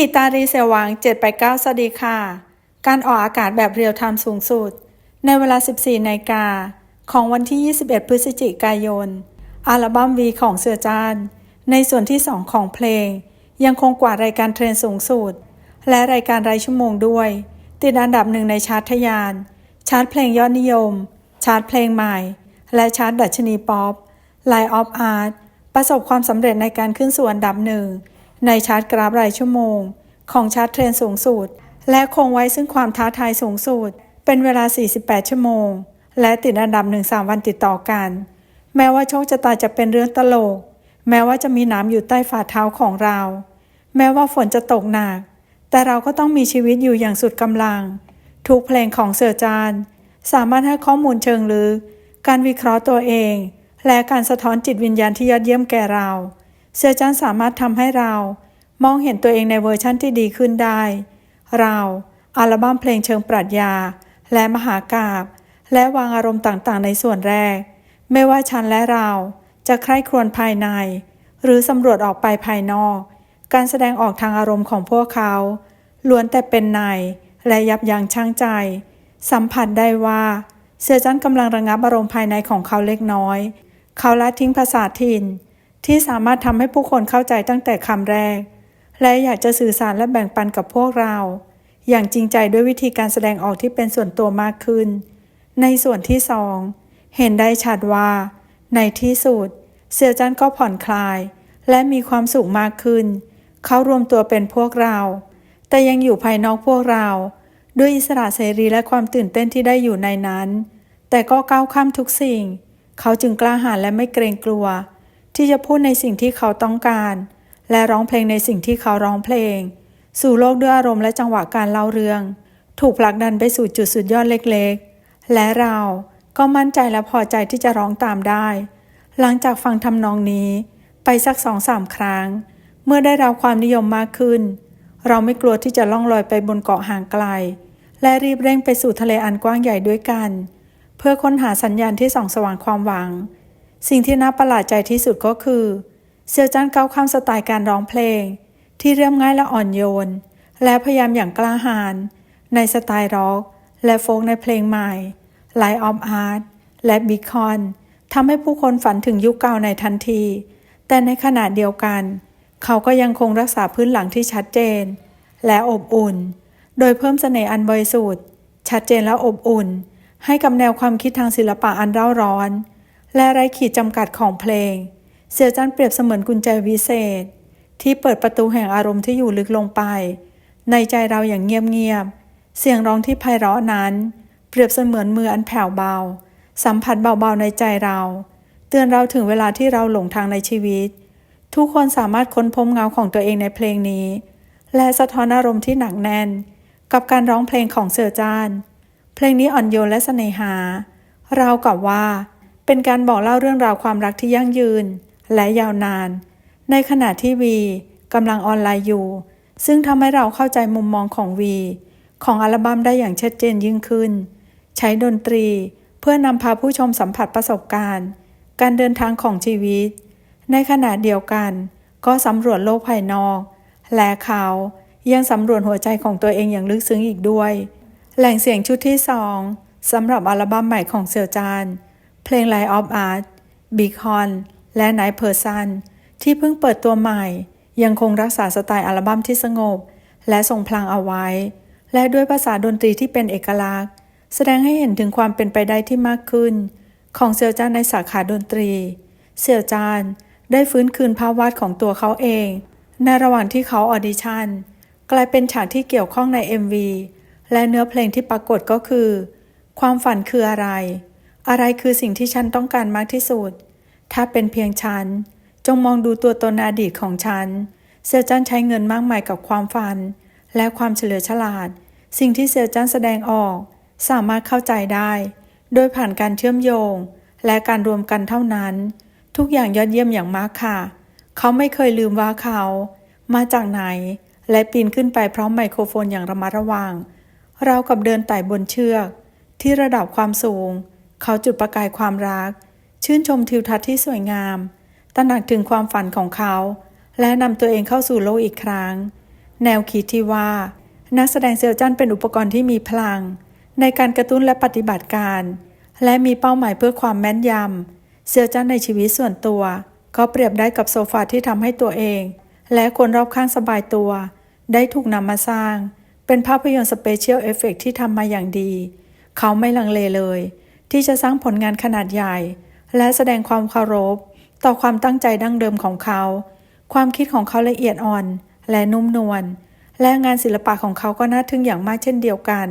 ทีตารีเสวัง789สวัสดีค่ะ การออกอากาศแบบเรียลไทม์สูงสุด ในเวลา 14นาฬิกาของวันที่ 21 พฤศจิกายน อัลบั้มวีของเสือจานในส่วนที่ 2 ของเพลง ยังคงกวาดรายการเทรนสูงสุด และรายการรายชั่วโมงด้วย ติดอันดับหนึ่งในชาร์ตทยาน ชาร์ตเพลงยอดนิยม ชาร์ตเพลงใหม่ และชาร์ตดัชนีป๊อป Line of Art ประสบความสำเร็จในการขึ้นสู่อันดับหนึ่ง ในชาร์ตกราฟรายชั่วโมง ของชาร์ตเทรนสูงสุด และคงไว้ซึ่งความท้าทายสูงสุด เป็นเวลา 48 ชั่วโมง และติดอันดับหนึ่งสามวันติดต่อกัน แม้ว่าโชคชะตาจะเป็นเรื่องตลก แม้ว่าจะมีน้ำอยู่ใต้ฝ่าเท้าของเรา แม้ว่าฝนจะตกหนัก แต่เราก็ต้องมีชีวิตอยู่อย่างสุดกำลัง ทุกเพลงของเสือจานสามารถให้ข้อมูลเชิงลึก การวิเคราะห์ตัวเอง และการสะท้อนจิตวิญญาณที่ยอดเยี่ยมแก่เรา เสือจานสามารถทำให้เรามองเห็นตัวเองในเวอร์ชั่นที่ดีขึ้นได้ เราอัลบั้มเพลงเชิงปรัชญา และมหากาบและวางอารมณ์ต่างๆ ในส่วนแรก ไม่ว่าฉันและเราจะใคร่ครวญภายใน หรือสำรวจออกไปภายนอก การแสดงออกทางอารมณ์ของพวกเขา ล้วนแต่เป็นในและยับยั้งชั่งใจ สัมผัสได้ว่า เสือจันกำลังระงับอารมณ์ภายในของเขาเล็กน้อย เขาละทิ้งภาษาถิ่น ที่สามารถทำให้ผู้คนเข้าใจตั้งแต่คำแรก และอยากจะสื่อสารและแบ่งปันกับพวกเรา อย่างจริงใจด้วยวิธีการแสดงออกที่เป็นส่วนตัวมากขึ้น ในส่วนที่สองเห็นได้ชัดว่า ในที่สุดเสียวจันก็ผ่อนคลาย และมีความสุขมากขึ้น เขารวมตัวเป็นพวกเรา แต่ยังอยู่ภายนอกพวกเรา ด้วยอิสระเสรีและความตื่นเต้นที่ได้อยู่ในนั้น แต่ก็ก้าวข้ามทุกสิ่ง เขาจึงกล้าหาญและไม่เกรงกลัว ที่จะพูดในสิ่งที่เขาต้องการ และร้องเพลงในสิ่งที่เขาร้องเพลง สู่โลกด้วยอารมณ์และจังหวะการเล่าเรื่อง ถูกผลักดันไปสู่จุดสุดยอดเล็กๆ และเราก็มั่นใจและพอใจที่จะร้องตามได้ หลังจากฟังทำนองนี้ ไปสักสองสามครั้ง เมื่อได้รับความนิยมมากขึ้น เราไม่กลัวที่จะล่องลอยไปบนเกาะห่างไกล และรีบเร่งไปสู่ทะเลอันกว้างใหญ่ด้วยกัน เพื่อค้นหาสัญญาณที่ส่องสว่างความหวัง สิ่งที่น่าประหลาดใจที่สุดก็คือ เซียวจันก้าวข้ามสไตล์การร้องเพลง ที่เรียบง่ายและอ่อนโยน และพยายามอย่างกล้าหาญในสไตล์ร็อก และโฟกในเพลงใหม่ Light of Art และ Big Con ทำให้ผู้คนฝันถึงยุคเก่าในทันที แต่ในขณะเดียวกัน เขาก็ยังคงรักษาพื้นหลังที่ชัดเจน และอบอุ่น โดยเพิ่มเสน่ห์อันบริสุทธิ์ชัดเจนและอบอุ่น ให้กับแนวความคิดทางศิลปะอันเร่าร้อน และไร้ขีดจำกัดของเพลง เสี่ยวจันเปรียบเสมือนกุญแจวิเศษ ที่เปิดประตูแห่งอารมณ์ที่อยู่ลึกลงไป ในใจเราอย่างเงียบๆเสียงร้องที่ไพเราะนั้น เปรียบเสมือนมืออันแผ่วเบา สัมผัสเบาๆในใจเรา เตือนเราถึงเวลาที่เราหลงทางในชีวิต ทุกคนสามารถค้นพบเงาของตัวเองในเพลงนี้ และสะท้อนอารมณ์ที่หนักแน่น กับการร้องเพลงของเสือจานเพลงนี้อ่อนโยนและเสน่หา เรากับว่า เป็นการบอกเล่าเรื่องราวความรักที่ยั่งยืน และยาวนาน ในขณะที่วีกำลังออนไลน์อยู่ ซึ่งทำให้เราเข้าใจมุมมองของวีของอัลบั้มได้อย่างชัดเจนยิ่งขึ้น ใช้ดนตรีเพื่อนำพาผู้ชมสัมผัสประสบการณ์ การเดินทางของชีวิต ในขณะเดียวกัน ก็สำรวจโลกภายนอก และเขายังสำรวจหัวใจของตัวเองอย่างลึกซึ้งอีกด้วย แหล่งเสียงชุดที่สองสำหรับอัลบั้มใหม่ของเซียวจาน เพลง Light of Art Big Horn และ Night Person ที่เพิ่งเปิดตัวใหม่ ยังคงรักษาสไตล์อัลบั้มที่สงบ และทรงพลังเอาไว้ และด้วยภาษาดนตรีที่เป็นเอกลักษณ์ แสดงให้เห็นถึงความเป็นไปได้ที่มากขึ้น ของเซียวจานในสาขาดนตรี เซียวจานได้ฟื้นคืนภาพวาดของตัวเขาเอง ในระหว่างที่เขาออดิชั่น กลายเป็นฉากที่เกี่ยวข้องใน MV และเนื้อเพลงที่ปรากฏก็คือ ความฝันคืออะไร อะไรคือสิ่งที่ฉันต้องการมากที่สุด ถ้าเป็นเพียงฉัน จงมองดูตัวตนอดีตของฉัน เซียจันใช้เงินมากมายกับความฝัน และความเฉลียวฉลาด สิ่งที่เซียจันแสดงออก สามารถเข้าใจได้ โดยผ่านการเชื่อมโยง และการรวมกันเท่านั้น ทุกอย่างยอดเยี่ยมอย่างมากค่ะ เขาไม่เคยลืมว่าเขา มาจากไหน และปีนขึ้นไปพร้อมไมโครโฟนอย่างระมัดระวัง เรากับเดินไต่บนเชือก ที่ระดับความสูง เขาจุดประกายความรัก ชื่นชมทิวทัศน์ที่สวยงาม ตระหนักถึงความฝันของเขา และนำตัวเองเข้าสู่โลกอีกครั้ง แนวคิดที่ว่า นักแสดงเซลจันเป็นอุปกรณ์ที่มีพลัง ในการกระตุ้นและปฏิบัติการ และมีเป้าหมายเพื่อความแม่นยำเซลจันในชีวิตส่วนตัวก็เปรียบได้กับโซฟาที่ทำให้ตัวเอง และคนรอบข้างสบายตัว ได้ถูกนำมาสร้าง เป็นภาพยนตร์สเปเชียลเอฟเฟกต์ที่ทำมาอย่างดี เขาไม่ลังเลเลย ที่จะสร้างผลงานขนาดใหญ่ และแสดงความเคารพ ต่อความตั้งใจดั้งเดิมของเขา ความคิดของเขาละเอียดอ่อน และนุ่มนวลและงานศิลปะของเขาก็น่าทึ่งอย่างมากเช่นเดียวกัน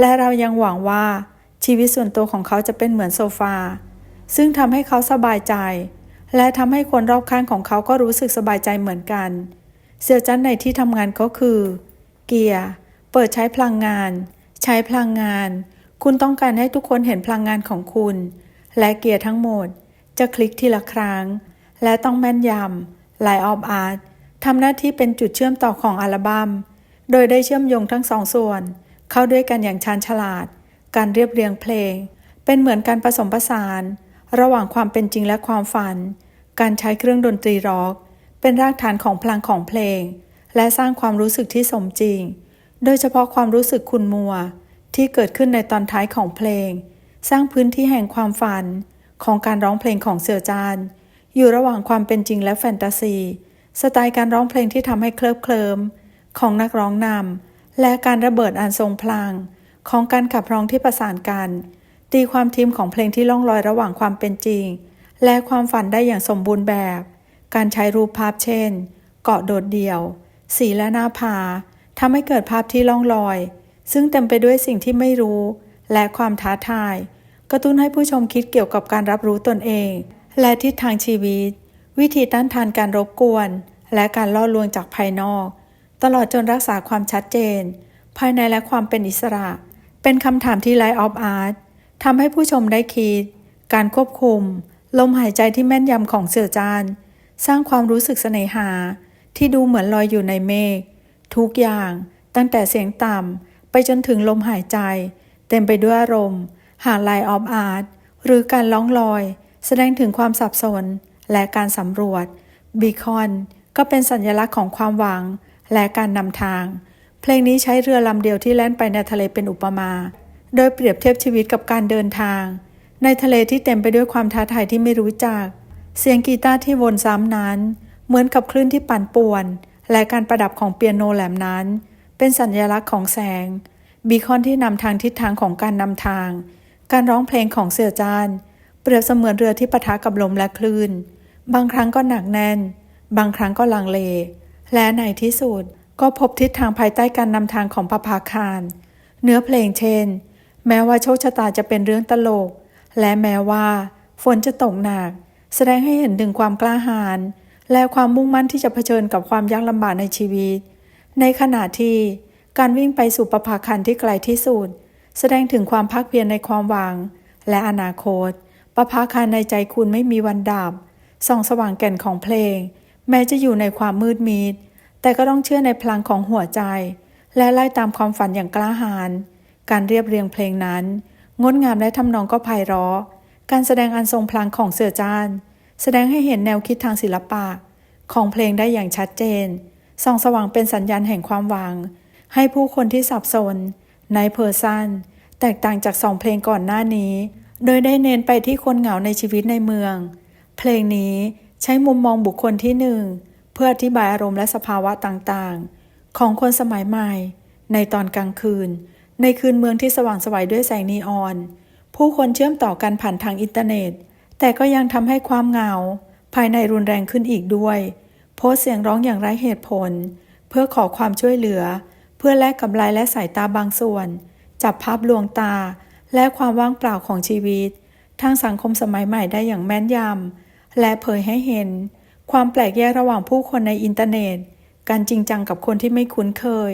และเรายังหวังว่าชีวิตส่วนตัวของเขาจะเป็นเหมือนโซฟา ซึ่งทำให้เขาสบายใจ และทำให้คนรอบข้างของเขาก็รู้สึกสบายใจเหมือนกัน เซียวจันในที่ทำงานก็คือ เกียร์ เปิดใช้พลังงาน ใช้พลังงาน คุณต้องการให้ทุกคนเห็นพลังงานของคุณ และเกียร์ทั้งหมด จะคลิกทีละครั้ง และต้องแม่นยำ Line of Art ทำหน้าที่เป็นจุดเชื่อมต่อของอัลบัม้ม โดยได้เชื่อมโยงทั้งสองส่วน เข้าด้วยกันอย่างชาญฉลาด การเรียบเรียงเพลง เป็นเหมือนการผสมผสาน ระหว่างความเป็นจริงและความฝัน การใช้เครื่องดนตรีร็อกเป็นรากฐานของพลังของเพลง และสร้างความรู้สึกที่สมจริง โดยเฉพาะความรู้สึกคุณมัว ที่เกิดขึ้นในตอนท้ายของเพลง สร้างพื้นที่แห่งความฝันของการร้องเพลงของเสี่ยวจาน อยู่ระหว่างความเป็นจริงและแฟนตาซี สไตล์การร้องเพลงที่ทำให้เคลิบเคลิมของนักร้องนำและการระเบิดอันทรงพลัง ของการขับร้องที่ประสานกัน ตีความทีมของเพลงที่ล่องลอยระหว่างความเป็นจริง และความฝันได้อย่างสมบูรณ์แบบ การใช้รูปภาพเช่น เกาะโดดเดี่ยว สีและหน้าผาทำให้เกิดภาพที่ล่องลอย ซึ่งเต็มไปด้วยสิ่งที่ไม่รู้ และความท้าทาย กระตุ้นให้ผู้ชมคิดเกี่ยวกับการรับรู้ตนเอง และทิศทางชีวิต วิธีต้านทานการรบกวน และการล่อลวงจากภายนอก ตลอดจนรักษาความชัดเจน ภายในและความเป็นอิสระ เป็นคำถามที่ไลท์ออฟอาร์ตทำให้ผู้ชมได้คิด การควบคุม ลมหายใจที่แม่นยำของเสือจานสร้างความรู้สึกเสน่หา ที่ดูเหมือนลอยอยู่ในเมฆทุกอย่าง ตั้งแต่เสียงต่ำ ไปจนถึงลมหายใจ เต็มไปด้วยอารมณ์ หาไลออฟอาร์ตหรือการล่องลอย แสดงถึงความสับสน และการสำรวจบีคอนก็เป็นสัญลักษณ์ของความหวัง และการนำทาง เพลงนี้ใช้เรือลำเดียวที่แล่นไปในทะเลเป็นอุปมา โดยเปรียบเทียบชีวิตกับการเดินทาง ในทะเลที่เต็มไปด้วยความท้าทายที่ไม่รู้จัก เสียงกีตาร์ที่วนซ้ำนั้น เหมือนกับคลื่นที่ปั่นป่วน และการประดับของเปียโนแหลมนั้น เป็นสัญลักษณ์ของแสง บีคอนที่นำทางทิศทางของการนำทาง การร้องเพลงของเสี่ยวจาน เปรียบเสมือนเรือที่ปะทะกับลมและคลื่น บางครั้งก็หนักแน่น บางครั้งก็ลังเล และในที่สุดก็พบทิศทางภายใต้การนำทางของพระพาคาร เนื้อเพลงเช่น แม้ว่าโชคชะตาจะเป็นเรื่องตลก และแม้ว่า ฝนจะตกหนัก แสดงให้เห็นถึงความกล้าหาญและความมุ่งมั่นที่จะเผชิญกับความยากลำบากในชีวิต ในขณะที่การวิ่งไปสู่ประภาคันที่ไกลที่สุด แสดงถึงความภาคเพียรในความหวัง และอนาคต ประภาคันในใจคุณไม่มีวันดับส่องสว่างแก่นของเพลง แม้จะอยู่ในความมืดมิด แต่ก็ต้องเชื่อในพลังของหัวใจ และไล่ตามความฝันอย่างกล้าหาญการเรียบเรียงเพลงนั้น งดงามและทำนองก็ไพเราะ การแสดงอันทรงพลังของเสือจานแสดงให้เห็นแนวคิดทางศิลปะ ของเพลงได้อย่างชัดเจน ส่องสว่างเป็นสัญญาณแห่งความหวัง ให้ผู้คนที่สับสนในเพอร์ซันแตกต่างจากสองเพลงก่อนหน้านี้ โดยได้เน้นไปที่คนเหงาในชีวิตในเมือง เพลงนี้ใช้มุมมองบุคคลที่หนึ่งเพื่ออธิบายอารมณ์และสภาวะต่างๆ ของคนสมัยใหม่ ในตอนกลางคืน ในคืนเมืองที่สว่างไสวัยด้วยแสงนีออน ผู้คนเชื่อมต่อกันผ่านทางอินเทอร์เน็ต แต่ก็ยังทำให้ความเหงา ภายในรุนแรงขึ้นอีกด้วย โพสเสียงร้องอย่างไร้เหตุผล เพื่อขอความช่วยเหลือ เพื่อแลกกับลายและสายตาบางส่วน จับภาพลวงตา และความว่างเปล่าของชีวิต ทางสังคมสมัยใหม่ได้อย่างแม่นยำและเผยให้เห็น ความแปลกแยกระหว่างผู้คนในอินเทอร์เน็ต การจริงจังกับคนที่ไม่คุ้นเคย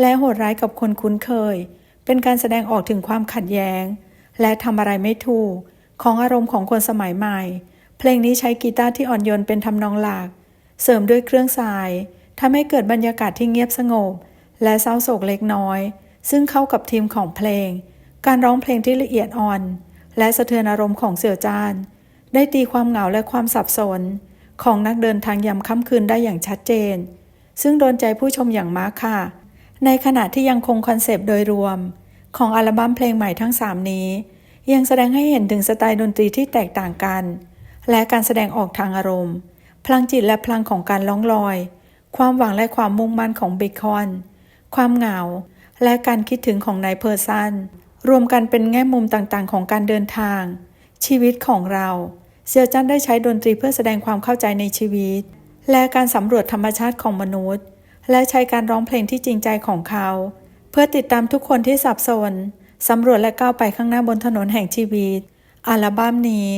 และโหดร้ายกับคนคุ้นเคย เป็นการแสดงออกถึงความขัดแย้ง และทำอะไรไม่ถูก ของอารมณ์ของคนสมัยใหม่ เพลงนี้ใช้กีตาร์ที่อ่อนโยนเป็นทำนองหลัก เสริมด้วยเครื่องสายทำให้เกิดบรรยากาศที่เงียบสงบ และเศร้าโศกเล็กน้อย ซึ่งเข้ากับทีมของเพลง การร้องเพลงที่ละเอียดอ่อน และสะเทือนอารมณ์ของเสี่ยวจานได้ตีความเหงาและความสับสน ของนักเดินทางยามค่ำคืนได้อย่างชัดเจน ซึ่งโดนใจผู้ชมอย่างมากค่ะ ในขณะที่ยังคงคอนเซปต์โดยรวม ของอัลบั้มเพลงใหม่ทั้ง 3 นี้ ยังแสดงให้เห็นถึงสไตล์ดนตรีที่แตกต่างกัน และการแสดงออกทางอารมณ์ พลังจิตและพลังของการล่องลอย ความหวังและความมุ่งมั่นของเบคอน ความเหงา และการคิดถึงของนายเพอร์ซัน รวมกันเป็นแง่มุมต่างๆ ของการเดินทาง ชีวิตของเรา เซียวจันได้ใช้ดนตรีเพื่อแสดงความเข้าใจในชีวิต และการสำรวจธรรมชาติของมนุษย์ และใช้การร้องเพลงที่จริงใจของเขา เพื่อติดตามทุกคนที่สับสนสำรวจและก้าวไปข้างหน้าบนถนนแห่งชีวิต อัลบั้มนี้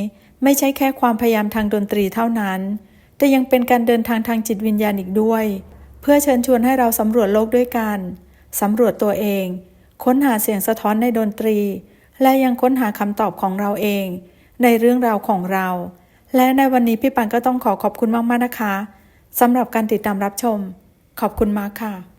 ไม่ใช่แค่ความพยายามทางดนตรีเท่านั้น แต่ยังเป็นการเดินทางทางจิตวิญญาณอีกด้วย เพื่อเชิญชวนให้เราสำรวจโลกด้วยกันสำรวจตัวเอง ค้นหาเสียงสะท้อนในดนตรี และยังค้นหาคำตอบของเราเอง ในเรื่องราวของเรา และในวันนี้พี่ปันก็ต้องขอขอบคุณมากๆนะคะสำหรับการติดตามรับชม ขอบคุณมากค่ะ